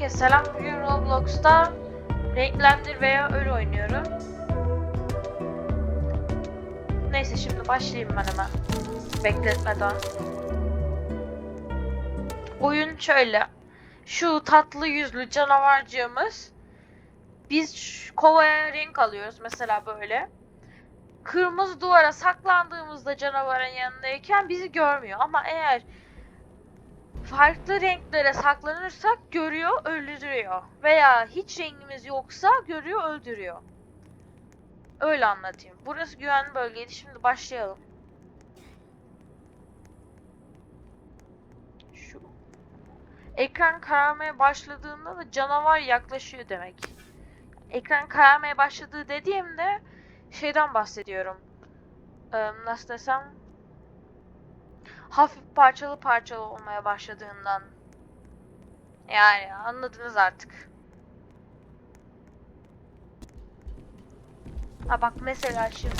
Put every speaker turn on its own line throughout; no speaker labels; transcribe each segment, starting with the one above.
Herkese selam. Bugün Roblox'ta renklendir veya öl oynuyorum. Neyse şimdi başlayayım ben hemen. Bekletmeden. Oyun şöyle. Şu tatlı yüzlü canavarcığımız biz kovaya renk alıyoruz mesela böyle. Kırmızı duvara saklandığımızda canavarın yanındayken bizi görmüyor ama eğer farklı renklere saklanırsak görüyor, öldürüyor. Veya hiç rengimiz yoksa görüyor, öldürüyor. Öyle anlatayım. Burası güvenli bölgeydi. Şimdi başlayalım. Şu. Ekran kararmaya başladığında da canavar yaklaşıyor demek. Ekran kararmaya başladığı dediğimde şeyden bahsediyorum. Ee, nasıl desem? Hafif parçalı parçalı olmaya başladığından. Yani anladınız artık. Ha bak mesela şimdi.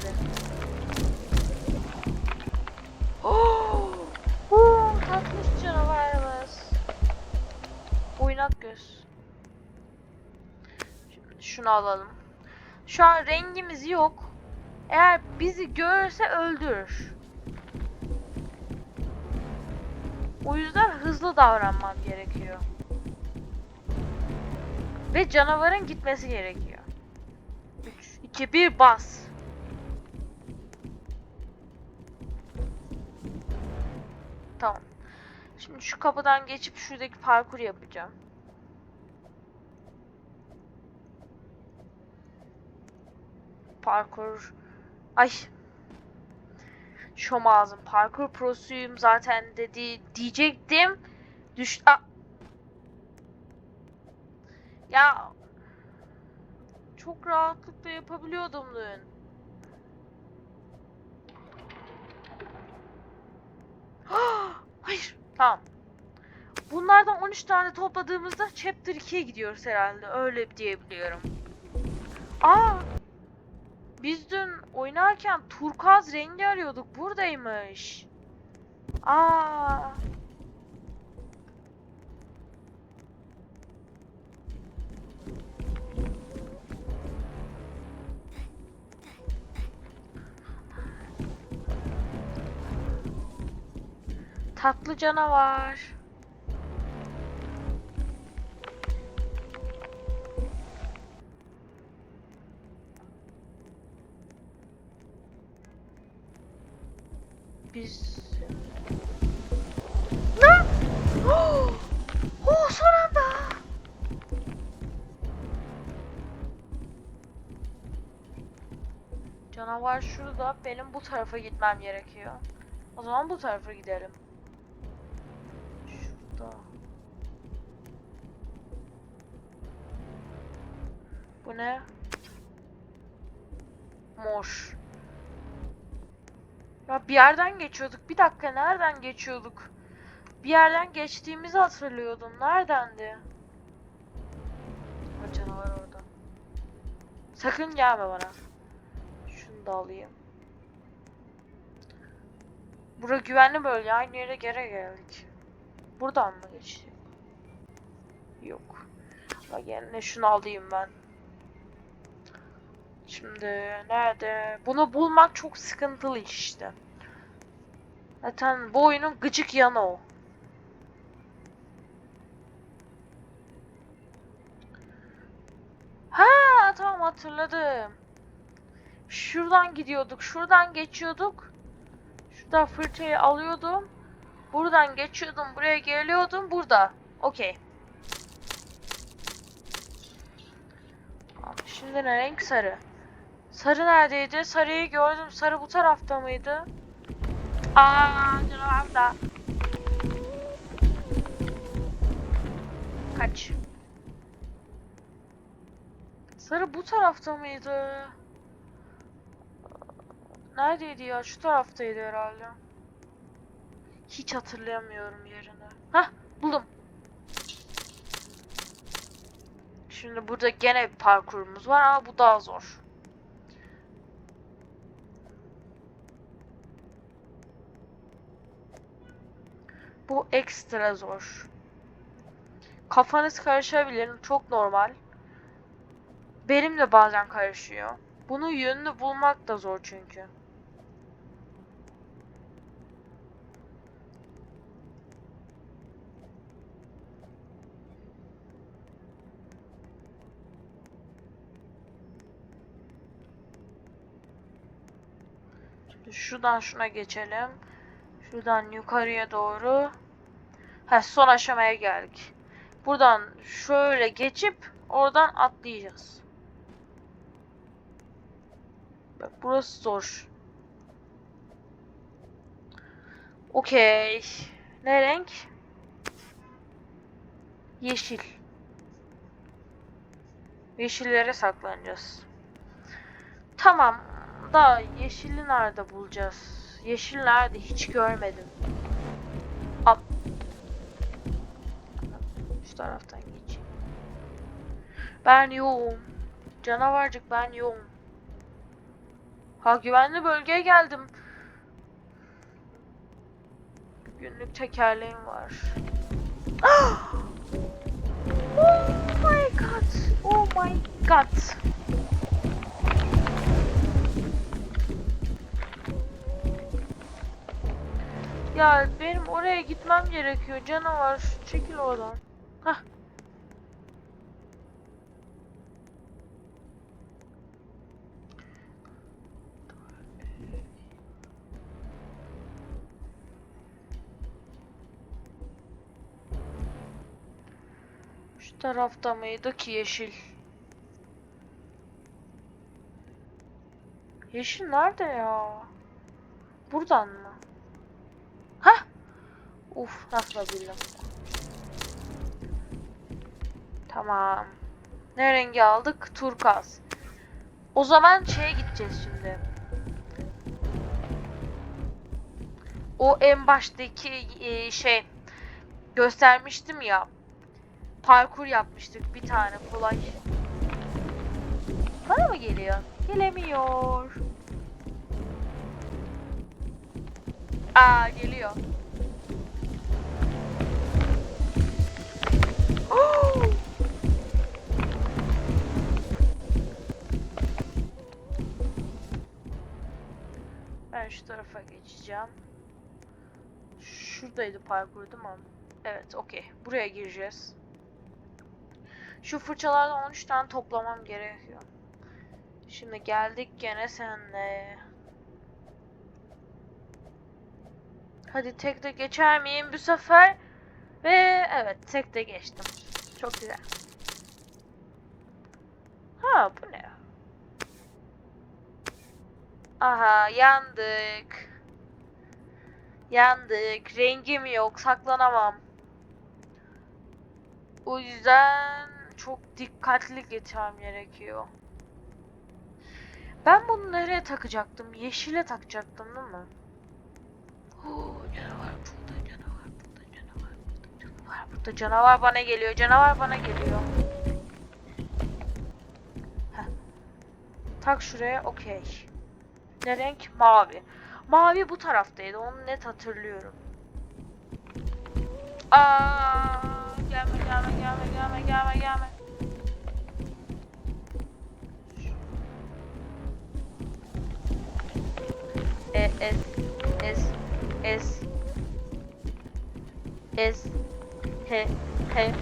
Oh! Oo, tatlış canavarımız. Oynak göz. Şimdi şunu alalım. Şu an rengimiz yok. Eğer bizi görürse öldürür. O yüzden hızlı davranmam gerekiyor. Ve canavarın gitmesi gerekiyor. 3, 2, 1 bas. Tamam. Şimdi şu kapıdan geçip şuradaki parkur yapacağım. Parkur. Ay Şom ağzım. Parkur prosuyum zaten dedi diyecektim. Düş... Aa! Ya çok rahatlıkla yapabiliyordum dün. Hayır. Tamam. Bunlardan 13 tane topladığımızda Chapter 2'ye gidiyoruz herhalde. Öyle diyebiliyorum. Aa! Biz dün oynarken turkuaz rengi arıyorduk. Buradaymış. Aa. Tatlı canavar. Şurada. Benim bu tarafa gitmem gerekiyor. O zaman bu tarafa gidelim. Şurada. Bu ne? Mor. Ya bir yerden geçiyorduk. Bir dakika nereden geçiyorduk? Bir yerden geçtiğimizi hatırlıyordum. Neredendi? O canavar orada. Sakın gelme bana. Şunu da alayım. Bura güvenli bölge. Aynı yere geri geldik. Buradan mı geçti? Yok. Bak yerine şunu alayım ben. Şimdi nerede? Bunu bulmak çok sıkıntılı işte. Zaten bu oyunun gıcık yanı o. Ha tamam hatırladım. Şuradan gidiyorduk. Şuradan geçiyorduk. Şurada fırçayı alıyordum. Buradan geçiyordum. Buraya geliyordum. Burada. Okey. Şimdi ne renk sarı. Sarı neredeydi? Sarıyı gördüm. Sarı bu tarafta mıydı? Aa, canavar da. Kaç. Sarı bu tarafta mıydı? Neredeydi ya? Şu taraftaydı herhalde. Hiç hatırlayamıyorum yerini. Hah, buldum. Şimdi burada gene bir parkurumuz var ama bu daha zor. Bu ekstra zor. Kafanız karışabilir. Çok normal. Benim de bazen karışıyor. Bunun yönünü bulmak da zor çünkü. Şuradan şuna geçelim. Şuradan yukarıya doğru. Ha son aşamaya geldik. Buradan şöyle geçip oradan atlayacağız. Bak burası zor. Okey. Ne renk? Yeşil. Yeşillere saklanacağız. Tamam. Da yeşili nerede bulacağız? Yeşil nerede? Hiç görmedim. Al. Şu taraftan geç. Ben yoğum. Canavarcık ben yoğum. Ha güvenli bölgeye geldim. Günlük tekerleğim var. oh my god. Oh my god. Ya benim oraya gitmem gerekiyor. Canavar çekil oradan. Hah. Şu tarafta mıydı ki yeşil? Yeşil nerede ya? Buradan mı? Hah! Uf nasıl bildim. Tamam. Ne rengi aldık? Turkaz. O zaman şeye gideceğiz şimdi. O en baştaki e, şey göstermiştim ya. Parkur yapmıştık bir tane kolay. Bana mı geliyor? Gelemiyor. Aa geliyor. Ben şu tarafa geçeceğim. Şuradaydı parkur değil mi? Evet, okey. Buraya gireceğiz. Şu fırçalardan 13 tane toplamam gerekiyor. Şimdi geldik gene senle. Hadi tek de geçer miyim bu sefer? Ve evet tek de geçtim. Çok güzel. Ha bu ne? Aha yandık. Yandık. Rengim yok. Saklanamam. O yüzden çok dikkatli geçmem gerekiyor. Ben bunu nereye takacaktım? Yeşile takacaktım değil mi? Canavar burada, canavar burada, canavar burada, canavar burada. Canavar bana geliyor, canavar bana geliyor. Heh. Tak şuraya, okey. Ne renk? Mavi. Mavi bu taraftaydı, onu net hatırlıyorum. Aa, gelme, gelme, gelme, gelme, gelme, gelme. E, es, es, es, es, he, he,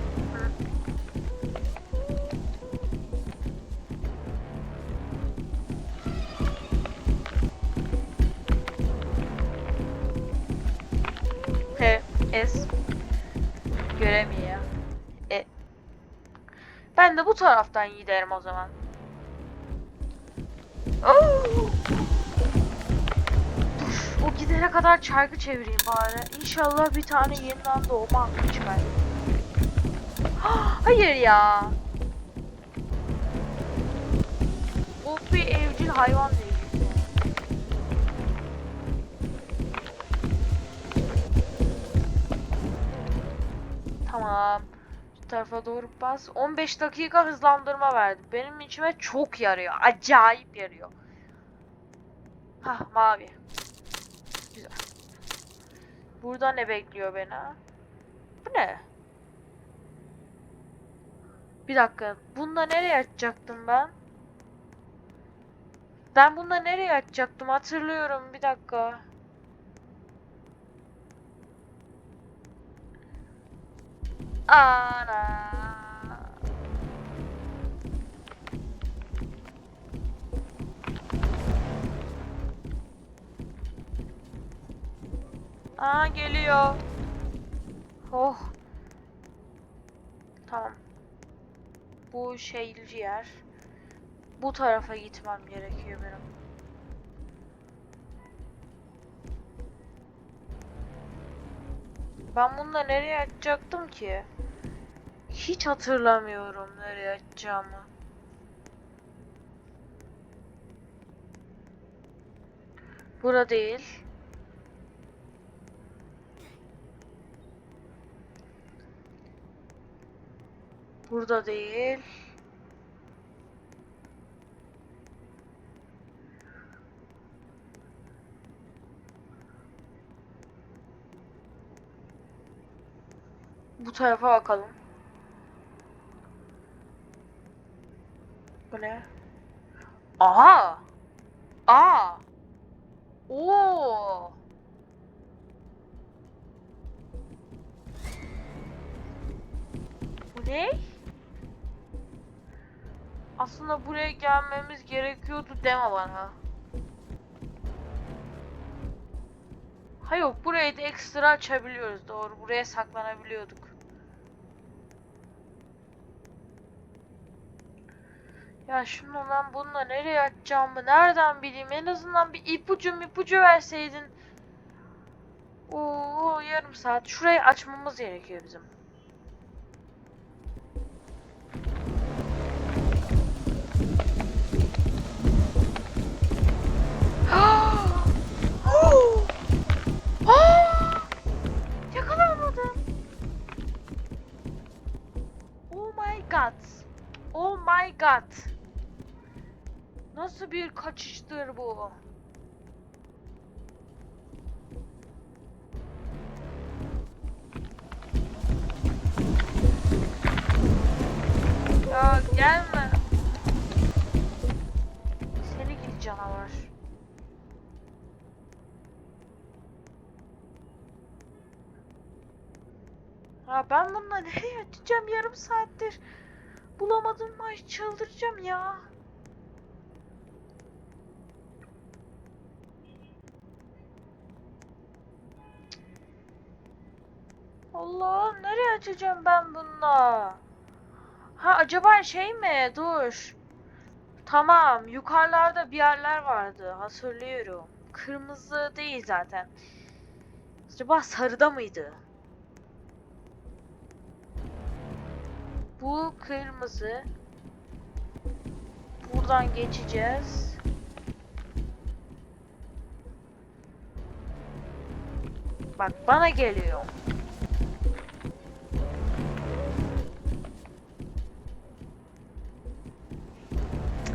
es. Göremiyor. E. Ben de bu taraftan giderim o zaman. Oo! Gidene kadar çarkı çevireyim bari. İnşallah bir tane yeniden doğma hakkı çıkar. Hayır ya. O bir evcil hayvan değil. Tamam. Şu tarafa doğru bas. 15 dakika hızlandırma verdi. Benim içime çok yarıyor. Acayip yarıyor. Hah mavi. Burada ne bekliyor beni? Bu ne? Bir dakika. Bunda nereye açacaktım ben? Ben bunda nereye açacaktım? Hatırlıyorum. Bir dakika. Ana. Aa geliyor. Oh. Tamam. Bu şeyci yer. Bu tarafa gitmem gerekiyor benim. Ben bunda nereye açacaktım ki? Hiç hatırlamıyorum nereye açacağımı. Bura değil. Burada değil. Bu tarafa bakalım. Bu ne? Aha! Aa! Oo! Bu ne? Aslında buraya gelmemiz gerekiyordu deme bana. Ha yok burayı da ekstra açabiliyoruz doğru. Buraya saklanabiliyorduk. Ya şimdi ben bununla nereye açacağımı nereden bileyim? En azından bir ipucu ipucu verseydin. Oo yarım saat. Şurayı açmamız gerekiyor bizim. God. Nasıl bir kaçıştır bu? Ya gelme. Seni gidi canavar. Ya ben bununla nereye açacağım yarım saattir? Bulamadım ay çıldıracağım ya. Allah nereye açacağım ben bununla? Ha acaba şey mi? Dur. Tamam yukarılarda bir yerler vardı hatırlıyorum. Kırmızı değil zaten. Acaba sarıda mıydı? Bu kırmızı. Buradan geçeceğiz. Bak bana geliyor.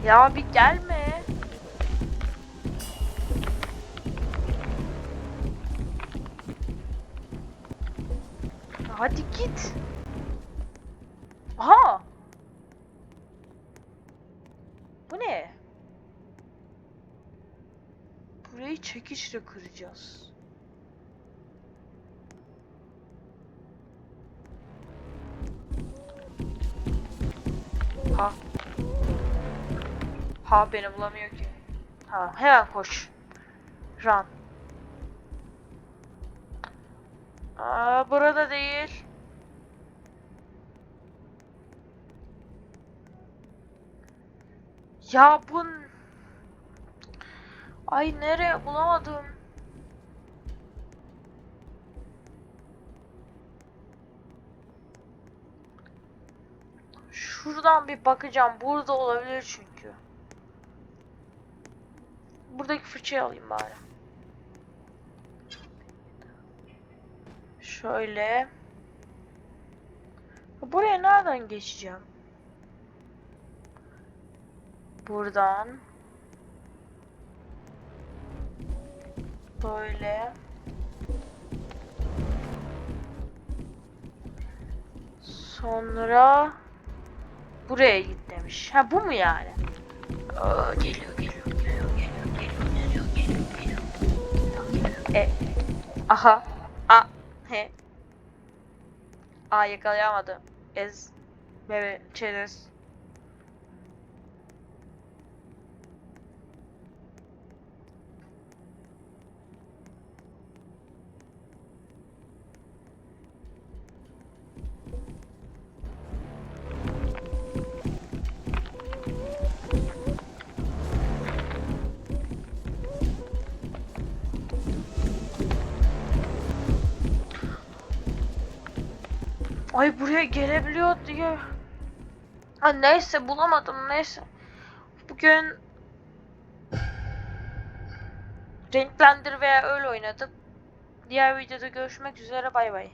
Ya bir gelme. Hadi git. Aha! Bu ne? Burayı çekiçle kıracağız. Ha. Ha beni bulamıyor ki. Ha hemen koş. Run. Aa burada değil. Ya bu... Ay nereye bulamadım. Şuradan bir bakacağım. Burada olabilir çünkü. Buradaki fırçayı alayım bari. Şöyle. Buraya nereden geçeceğim? Buradan. Böyle. Sonra Buraya git demiş. Ha bu mu yani? Aa, geliyor geliyor geliyor geliyor geliyor geliyor geliyor geliyor. E, aha. A. He. Aa yakalayamadım. Ez. Bebe. Çerez. Ay buraya gelebiliyor diye. Ha neyse bulamadım neyse. Bugün renklendir veya öyle oynadık. Diğer videoda görüşmek üzere bay bay.